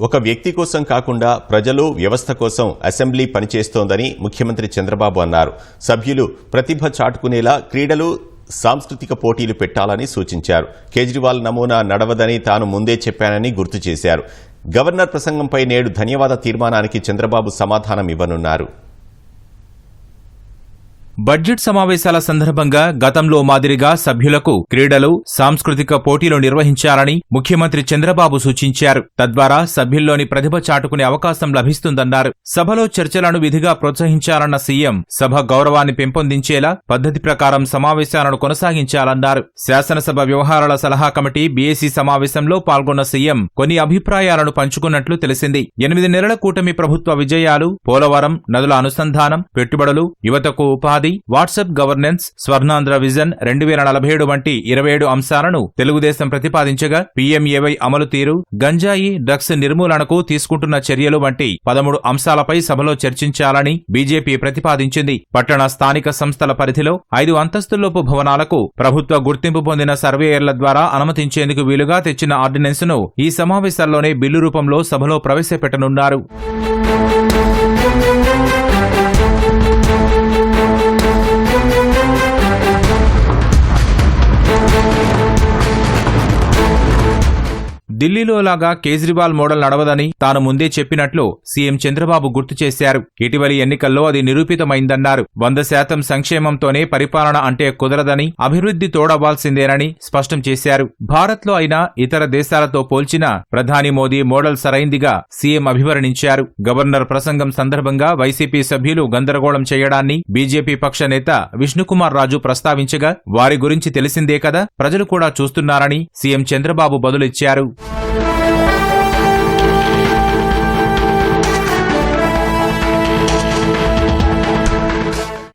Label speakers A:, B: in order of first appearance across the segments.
A: ఒక వ్యక్తి కోసం కాకుండా ప్రజలు వ్యవస్థ కోసం అసెంబ్లీ పనిచేస్తోందని ముఖ్యమంత్రి చంద్రబాబు అన్నారు. సభ్యులు ప్రతిభ చాటుకునేలా క్రీడలు సాంస్కృతిక పోటీలు పెట్టాలని సూచించారు. కేజ్రీవాల్ నమూనా నడవదని తాను ముందే చెప్పానని గుర్తు చేశారు. గవర్నర్ ప్రసంగంపై నేడు ధన్యవాద తీర్మానానికి చంద్రబాబు సమాధానం ఇవ్వనున్నారు.
B: బడ్జెట్ సమావేశాల సందర్భంగా గతంలో మాదిరిగా సభ్యులకు క్రీడలు సాంస్కృతిక పోటీలు నిర్వహించాలని ముఖ్యమంత్రి చంద్రబాబు సూచించారు. తద్వారా సభ్యుల్లోని ప్రతిభ చాటుకునే అవకాశం లభిస్తుందన్నారు. సభలో చర్చలను విధిగా ప్రోత్సహించాలన్న సీఎం సభ గౌరవాన్ని పెంపొందించేలా పద్ధతి ప్రకారం సమావేశాలను కొనసాగించాలన్నారు. శాసనసభ వ్యవహారాల సలహా కమిటీ బీఏసీ సమావేశంలో పాల్గొన్న సీఎం కొన్ని అభిప్రాయాలను పంచుకున్నట్లు తెలిసింది. ఎనిమిది నెలల కూటమి ప్రభుత్వ విజయాలు పోలవరం నదుల అనుసంధానం పెట్టుబడులు యువతకు ఉపాధి వాట్సాప్ గవర్నెన్స్ స్వర్ణాంధ్ర విజన్ రెండు వేల నలభై ఏడు వంటి ఇరవై ఏడు అంశాలను తెలుగుదేశం ప్రతిపాదించగా పీఎంఏవై అమలు తీరు గంజాయి డ్రగ్స్ నిర్మూలనకు తీసుకుంటున్న చర్యలు వంటి పదమూడు అంశాలపై సభలో చర్చించాలని బీజేపీ ప్రతిపాదించింది. పట్టణ స్థానిక సంస్థల పరిధిలో ఐదు అంతస్తుల్లోపు భవనాలకు ప్రభుత్వ గుర్తింపు పొందిన సర్వేయర్ల ద్వారా అనుమతించేందుకు వీలుగా తెచ్చిన ఆర్డినెన్స్ను ఈ సమావేశాల్లోనే బిల్లు రూపంలో సభలో ప్రవేశపెట్టనున్నారు. ఢిల్లీలో లాగా కేజ్రీవాల్ మోడల్ నడవదని తాను ముందే చెప్పినట్లు సీఎం చంద్రబాబు గుర్తు చేశారు. ఇటీవలి ఎన్నికల్లో అది నిరూపితమైందన్నారు. వంద శాతం సంక్షేమంతోనే పరిపాలన అంటే కుదరదని అభివృద్ధి తోడవ్వాల్సిందేనని స్పష్టం చేశారు. భారత్లో అయినా ఇతర దేశాలతో పోల్చినా ప్రధాని మోదీ మోడల్ సరైందిగా సీఎం అభివర్ణించారు. గవర్నర్ ప్రసంగం సందర్భంగా వైసీపీ సభ్యులు గందరగోళం చేయడాన్ని బీజేపీ పక్ష నేత విష్ణుకుమార్ రాజు ప్రస్తావించగా వారి గురించి తెలిసిందే కదా ప్రజలు కూడా చూస్తున్నారని సీఎం చంద్రబాబు బదులిచ్చారు.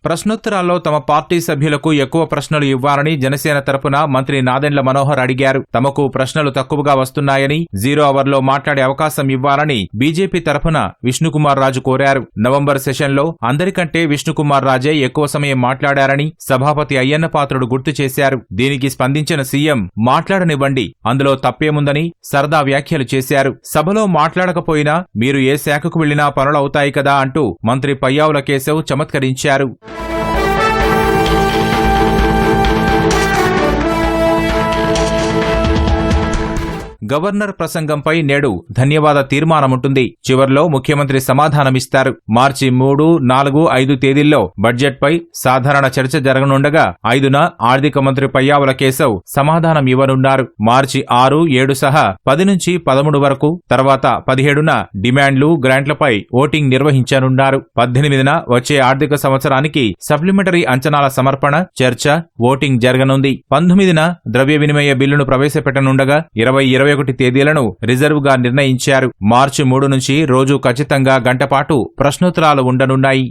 B: ప్రశ్నోత్తరాల్లో తమ పార్టీ సభ్యులకు ఎక్కువ ప్రశ్నలు ఇవ్వాలని జనసేన తరపున మంత్రి నాదెండ్ల మనోహర్ అడిగారు. తమకు ప్రశ్నలు తక్కువగా వస్తున్నాయని జీరో అవర్లో మాట్లాడే అవకాశం ఇవ్వాలని బీజేపీ తరపున విష్ణుకుమార్ రాజు కోరారు. నవంబర్ సెషన్లో అందరికంటే విష్ణుకుమార్ రాజే ఎక్కువ సమయం మాట్లాడారని సభాపతి అయ్యన్న పాత్రుడు గుర్తు చేశారు. దీనికి స్పందించిన సీఎం మాట్లాడనివ్వండి అందులో తప్పేముందని సరదా వ్యాఖ్యలు చేశారు. సభలో మాట్లాడకపోయినా మీరు ఏ శాఖకు వెళ్ళినా పనులవుతాయి కదా అంటూ మంత్రి పయ్యావుల కేశవ్ చమత్కరించారు. గవర్నర్ ప్రసంగంపై నేడు ధన్యవాద తీర్మానముంటుంది. చివర్లో ముఖ్యమంత్రి సమాధానమిస్తారు. మార్చి మూడు నాలుగు ఐదు తేదీల్లో బడ్జెట్పై సాధారణ చర్చ జరగనుండగా ఐదున ఆర్థిక మంత్రి పయ్యావుల కేశవ్ సమాధానం ఇవ్వనున్నారు. మార్చి ఆరు ఏడు సహా పది నుంచి పదమూడు వరకు తర్వాత పదిహేడున డిమాండ్లు గ్రాంట్లపై ఓటింగ్ నిర్వహించనున్నారు. పద్దెనిమిదిన వచ్చే ఆర్థిక సంవత్సరానికి సప్లిమెంటరీ అంచనాల సమర్పణ చర్చ ఓటింగ్ జరగనుంది. పంతొమ్మిదిన ద్రవ్య వినిమయ బిల్లును ప్రవేశపెట్టనుండగా ఇరవై ఇరవై ఒకటి తేదీలను రిజర్వ్గా నిర్ణయించారు. మార్చి మూడు నుంచి రోజు ఖచ్చితంగా గంటపాటు ప్రశ్నోత్తరాలు ఉండనున్నాయి.